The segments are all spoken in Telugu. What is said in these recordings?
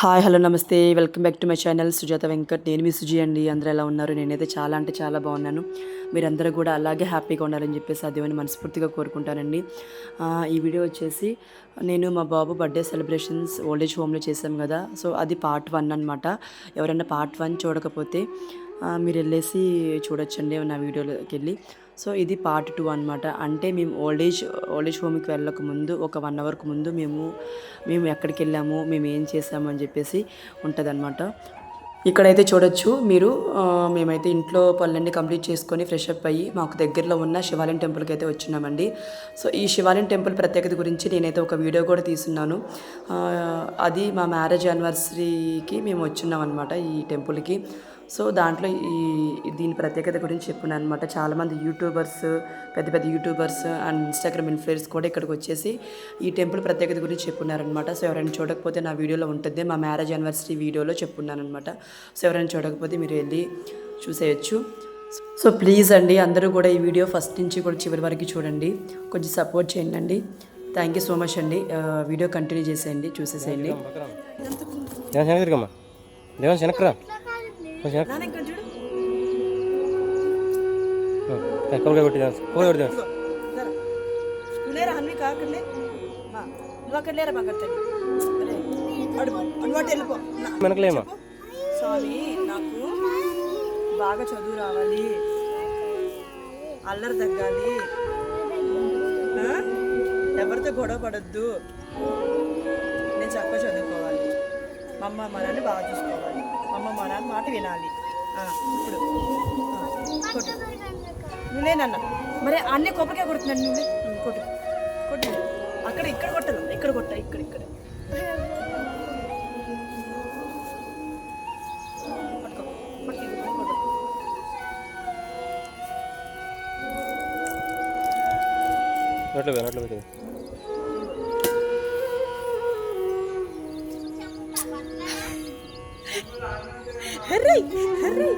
హాయ్ హలో నమస్తే. Welcome back to my channel Sujatha Venkat. నేను మీ సుజీ అండి. అందరూ ఎలా ఉన్నారు? నేనైతే చాలా అంటే చాలా బాగున్నాను. మీరందరూ కూడా అలాగే హ్యాపీగా ఉండాలని చెప్పేసి అదేమని మనస్ఫూర్తిగా కోరుకుంటానండి. ఈ వీడియో వచ్చేసి నేను మా బాబు బర్త్డే సెలబ్రేషన్స్ ఓల్డేజ్ హోమ్లో చేశాం కదా. సో అది పార్ట్ వన్ అనమాట ఎవరైనా పార్ట్ వన్ చూడకపోతే మీరు వెళ్ళేసి చూడొచ్చండి నా వీడియోలోకి వెళ్ళి. సో ఇది పార్ట్ టూ అనమాట అంటే మేము ఓల్డ్ ఏజ్ ఓల్డ్ ఏజ్ హోమ్కి వెళ్ళక ముందు ఒక వన్ అవర్కి ముందు మేము మేము ఎక్కడికి వెళ్ళాము మేము ఏం చేసాము అని చెప్పేసి ఉంటుందన్నమాట. ఇక్కడైతే చూడొచ్చు మీరు మేమైతే ఇంట్లో పనులన్నీ కంప్లీట్ చేసుకొని ఫ్రెష్ అప్ అయ్యి మాకు దగ్గరలో ఉన్న శివాలయం టెంపుల్కి అయితే వచ్చినామండి. సో ఈ శివాలయం టెంపుల్ ప్రత్యేకత గురించి నేనైతే ఒక వీడియో కూడా తీసున్నాను అది మా మ్యారేజ్ యానివర్సరీకి మేము వచ్చినాం అనమాట ఈ టెంపుల్కి సో దాంట్లో ఈ దీని ప్రత్యేకత గురించి చెప్పున్నాను అనమాట చాలామంది యూట్యూబర్స్ పెద్ద పెద్ద యూట్యూబర్స్ అండ్ ఇన్స్టాగ్రామ్ ఇన్ఫ్లుయర్స్ కూడా ఇక్కడికి వచ్చేసి ఈ టెంపుల్ ప్రత్యేకత గురించి చెప్పున్నారనమాట సో ఎవరైనా చూడకపోతే నా వీడియోలో ఉంటుంది మా మ్యారేజ్ యానివర్సరీ వీడియోలో చెప్పున్నానమాట సో ఎవరైనా చూడకపోతే మీరు వెళ్ళి చూసేయచ్చు. సో ప్లీజ్ అండి అందరూ కూడా ఈ వీడియో ఫస్ట్ నుంచి కూడా చివరి వరకు చూడండి. కొంచెం సపోర్ట్ చేయండి అండి. థ్యాంక్ యూ సో మచ్ అండి. వీడియో కంటిన్యూ చేసేయండి చూసేసేయండి. దేవన్ కొంచెం వెనక్కి కొబ్బరి కొట్టి దేవన్ కొబ్బరి కొట్టి దేవన్ లేరా అన్ని కాకుండా నువ్వు అక్కడ లేరా మాకు అడుగు వెళ్ళిపో. వెనకలేమా? స్వామి నాకు బాగా చదువు రావాలి. అల్లరి తగ్గాలి? ఎవరితో గొడవ పడద్దు. నేను చక్కగా చదువుకోవాలి. మా అమ్మ మా నాన్న బాగా చూసుకోవాలి. మా అమ్మ మా నాన్న మాట వినాలి. ఆ, ఇప్పుడు కొట్టు. నువ్వేనన్న మరి అన్నీ కొబ్బరికాయ కొడుతున్నాను నువ్వే? కొట్టు. కొట్టు అక్కడ ఇక్కడ కొట్టను. ఇక్కడ కొట్ట ఇక్కడ ఇక్కడ. పోయి హర్రీ హర్రీ.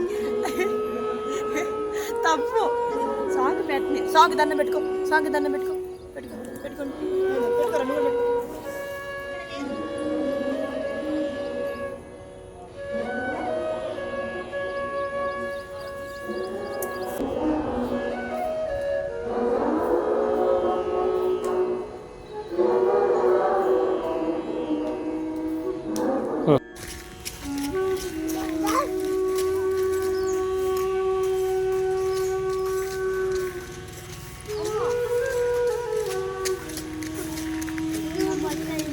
తప్పు. సాగు పెట్టని. సాగు దండం పెట్టుకో. సాగు దండం పెట్టుకో. పెట్టుకో పెట్టుకోండి மக்கள்